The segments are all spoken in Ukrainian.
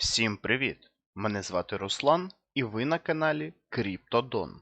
Всім привіт! Мене звати Руслан, і ви на каналі Криптодон.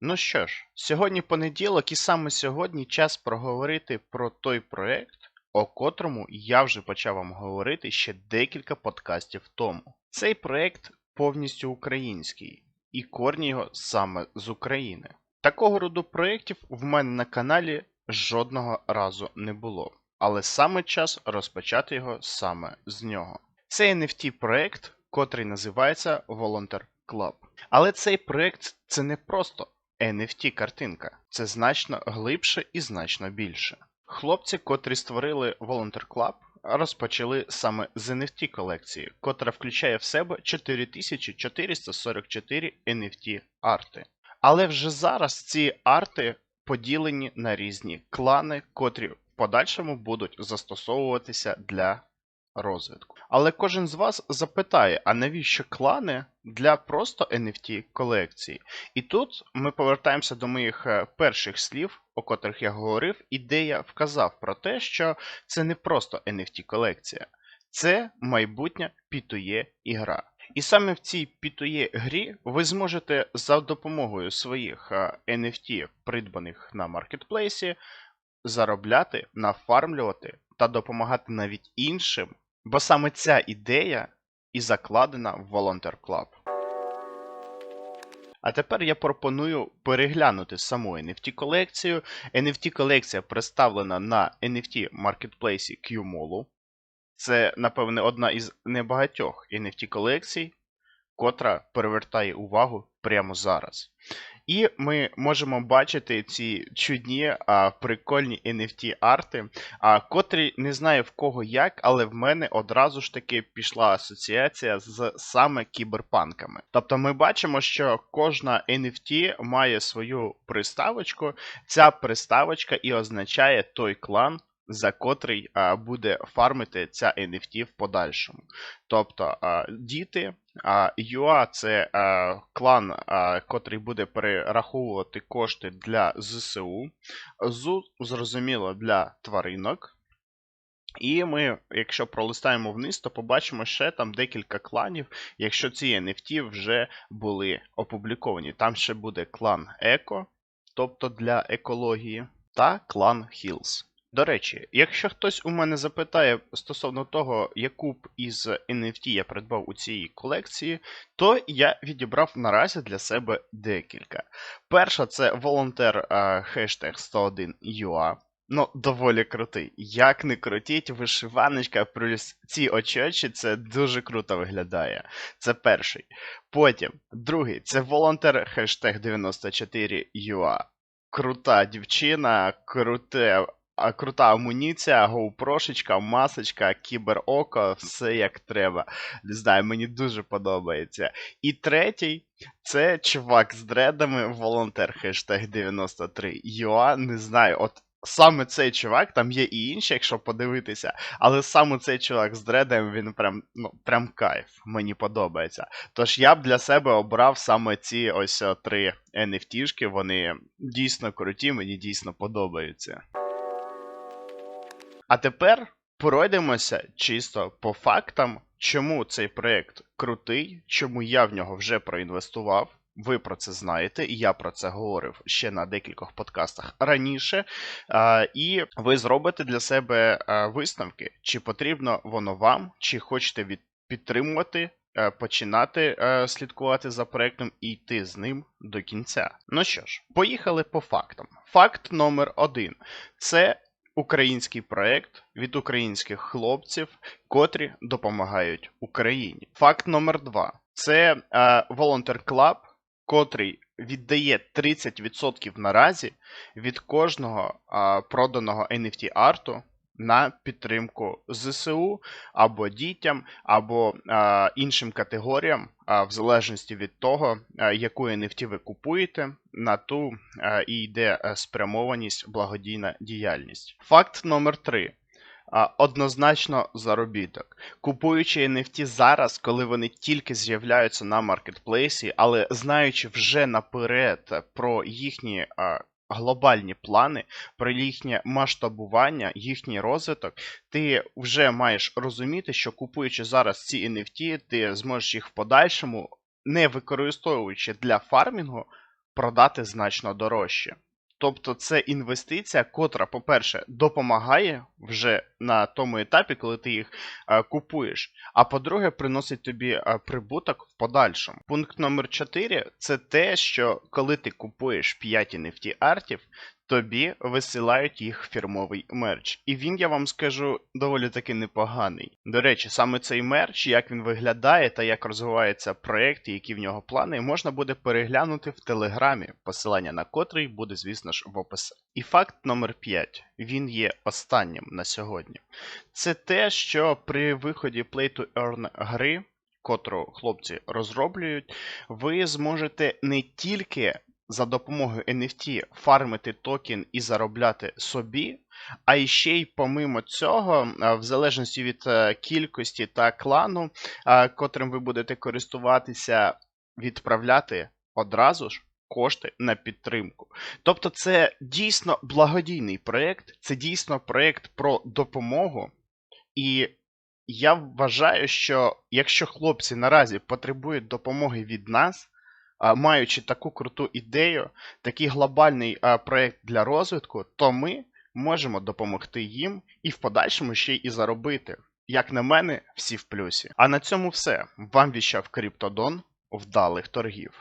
Ну що ж, сьогодні понеділок, і саме сьогодні час проговорити про той проект, о котрому я вже почав вам говорити ще декілька подкастів тому. Цей проект повністю український, і корні його саме з України. Такого роду проєктів в мене на каналі жодного разу не було, але саме час розпочати його саме з нього. Це NFT проект, котрий називається Volunteer Club. Але цей проект це не просто NFT картинка, це значно глибше і значно більше. Хлопці, котрі створили Volunteer Club, розпочали саме з NFT колекції, котра включає в себе 4444 NFT арти. Але вже зараз ці арти поділені на різні клани, котрі подальшому будуть застосовуватися для розвитку. Але кожен з вас запитає, а навіщо клани для просто NFT колекції? І тут ми повертаємося до моїх е, перших слів, о котрих я говорив, і де я вказав про те, що це не просто NFT колекція, це майбутня P2E ігра. І саме в цій P2E грі ви зможете за допомогою своїх е, NFT, придбаних на маркетплейсі, заробляти, нафармлювати та допомагати навіть іншим, бо саме ця ідея і закладена в Volunteer Club. А тепер я пропоную переглянути саму NFT колекцію. NFT колекція представлена на NFT маркетплейсі QMall. Це, напевне, одна із небагатьох NFT колекцій, котра перевертає увагу прямо зараз. І ми можемо бачити ці чудні, а, прикольні NFT арти, а, котрі не знаю в кого як, але в мене одразу ж таки пішла асоціація з саме кіберпанками. Тобто ми бачимо, що кожна NFT має свою приставочку. Ця приставочка і означає той клан. За котрий а, буде фармити ця NFT в подальшому. Тобто а, діти, UA це клан, а, котрий буде перераховувати кошти для ЗСУ, ЗУ, зрозуміло, для тваринок. І ми, якщо пролистаємо вниз, то побачимо ще там декілька кланів, якщо ці NFT вже були опубліковані. Там ще буде клан Еко, тобто для екології, та клан Hills. До речі, якщо хтось у мене запитає стосовно того, яку б із NFT я придбав у цій колекції, то я відібрав наразі для себе декілька. Перша це волонтер хештег 101 UA. Ну, доволі крутий. Як не крутіть, вишиваночка плюс ці очочі, це дуже круто виглядає. Це перший. Потім, другий це волонтер хештег 94 UA. Крута дівчина, круте крута амуніція, гоупрошечка, масочка, кібероко, все як треба. Не знаю, мені дуже подобається. І третій це чувак з дредами, волонтер хештег 93. Юа, не знаю, от. Саме цей чувак, там є і інші, якщо подивитися, але саме цей чувак з дредом, він прям ну, прям кайф, мені подобається. Тож я б для себе обрав саме ці ось три NFT-шки, вони дійсно круті, мені дійсно подобаються. А тепер пройдемося чисто по фактам, чому цей проєкт крутий, чому я в нього вже проінвестував. Ви про це знаєте, і я про це говорив ще на декількох подкастах раніше. І ви зробите для себе висновки, чи потрібно воно вам, чи хочете від підтримувати. Починати слідкувати за проектом і йти з ним до кінця. Ну що ж, поїхали по фактам. Факт номер один: це Український проект від українських хлопців, котрі допомагають Україні. Факт номер два: це е, Volunteer Club, котрий віддає 30% наразі від кожного е, проданого NFT арту на підтримку ЗСУ або дітям, або а, іншим категоріям, а, в залежності від того, а, яку NFT ви купуєте, на ту а, і йде спрямованість благодійна діяльність. Факт номер 3 Однозначно заробіток. Купуючи NFT зараз, коли вони тільки з'являються на маркетплейсі, але знаючи вже наперед про їхні глобальні плани, про їхнє масштабування, їхній розвиток, ти вже маєш розуміти, що купуючи зараз ці NFT, ти зможеш їх в подальшому, не використовуючи для фармінгу, продати значно дорожче. Тобто це інвестиція, котра, по-перше, допомагає вже на тому етапі, коли ти їх е, купуєш. А по-друге, приносить тобі е, прибуток в подальшому. Пункт номер 4 це те, що коли ти купуєш 5 NFT артів, тобі висилають їх фірмовий мерч. І він, я вам скажу, доволі таки непоганий. До речі, саме цей мерч, як він виглядає та як розвивається проєкт, і які в нього плани, можна буде переглянути в телеграмі, посилання на котрий буде, звісно ж, в описі. І факт номер 5. Він є останнім на сьогодні. Це те, що при виході Play to Earn гри, котру хлопці розроблюють, ви зможете не тільки за допомогою NFT фармити токен і заробляти собі, а ще й помимо цього, е, в залежності від е, кількості та клану, е, котрим ви будете користуватися, відправляти одразу ж кошти на підтримку. Тобто, це дійсно благодійний проєкт, це дійсно проєкт про допомогу. І я вважаю, що якщо хлопці наразі потребують допомоги від нас, маючи таку круту ідею, такий глобальний проект для розвитку, то ми можемо допомогти їм і в подальшому ще й заробити. Як на мене, всі в плюсі. А на цьому все. Вам віщав Криптодон. Вдалих торгів.